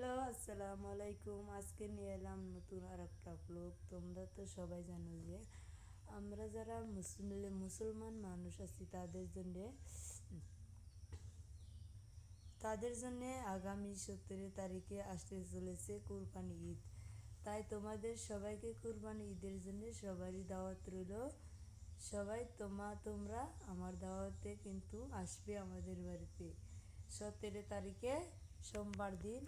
Hello, আসসালামু আলাইকুম। আজকে নিয়ে এলাম নতুন আর একটা ব্লগ তোমরা তো সবাই জানো যে আমরা যারা মুসলিম মুসলমান মানুষ আছি, তাদের জন্যে, তাদের জন্য আগামী সতেরো তারিখে আসতে চলেছে কুরবানি ঈদ। তাই তোমাদের সবাইকে কুরবানি ঈদের জন্য সবারই দাওয়াত রইল। সবাই তোমা তোমরা আমার দাওয়াতে কিন্তু আসবে আমাদের বাড়িতে। সতেরো তারিখে সোমবার দিন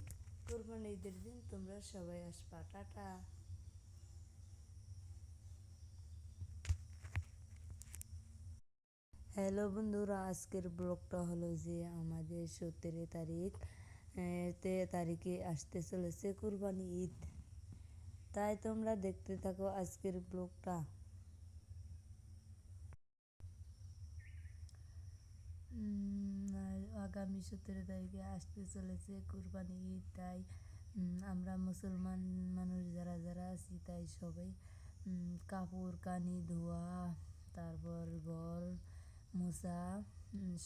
কুরবানি ঈদের দিন তোমরা সবাই আসবা। টাটা। হ্যালো বন্ধুরা, আজকের ব্লগটা হলো যে আমাদের সতেরো তারিখ তে তারিখে আসতে চলেছে কুরবানি ঈদ। তাই তোমরা দেখতে থাকো আজকের ব্লগটা। আগামী সতেরো তারিখে আসতে চলেছে। কুরবানি ঈদ, তাই আমরা মুসলমান মানুষ যারা যারা আছি, তাই সবাই কাপড়, কানি, ধোয়া, তারপর ঘর, মোছা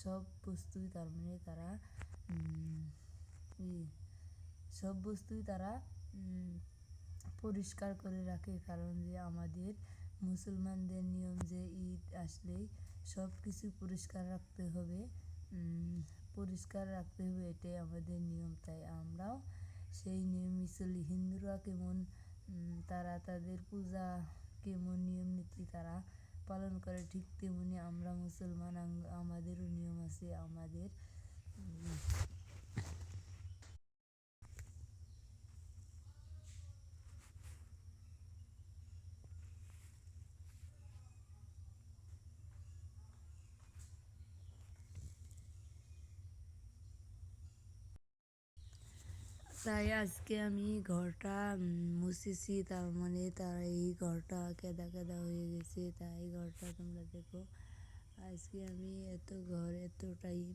সব বস্তুই তার মানে তারা সব বস্তুই তারা পরিষ্কার করে রাখে। কারণ যে আমাদের মুসলমানদের নিয়ম যে ঈদ আসলেই সব কিছু পরিষ্কার রাখতে হবে। পরিষ্কার রাখতে হবে, এটাই আমাদের নিয়ম। তাই আমরাও সেই নিয়ম চলি হিন্দুরা কেমন তারা তাদের পূজা কেমন নিয়ম নীতি তারা পালন করে, ঠিক তেমনি আমরা মুসলমান আমাদেরও নিয়ম আছে, আমাদের তাই আজকে আমি ঘরটা মুছেছি তার মানে তার এই ঘরটা কেদা কেদা হয়ে গেছে তাই ঘরটা তোমরা দেখো আজকে আমি এত ঘর এত টাইম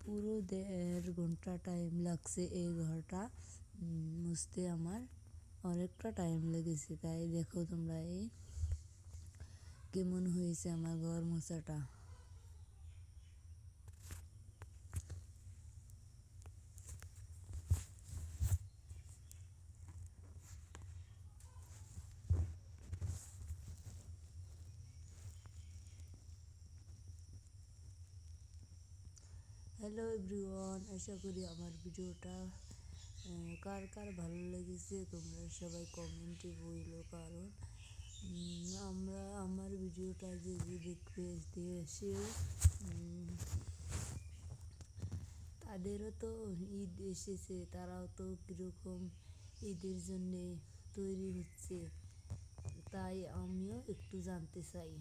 পুরো দেড় ঘন্টা টাইম লাগছে এই ঘরটা মুছতে আমার অনেকটা টাইম লেগেছে তাই দেখো তোমরা এই কেমন হয়েছে আমার ঘর মোছাটা হ্যালো এভরিওয়ান আশা করি আমার ভিডিওটা কার কার ভালো লেগেছে তোমরা সবাই কমেন্টে বইলো, কারণ আমরা, আমার ভিডিওটা যে দেখবে এসে তাদেরও তো ঈদ এসেছে, তারাও তো কীরকম ঈদের জন্যে তৈরি হচ্ছে, তাই আমিও একটু জানতে চাই।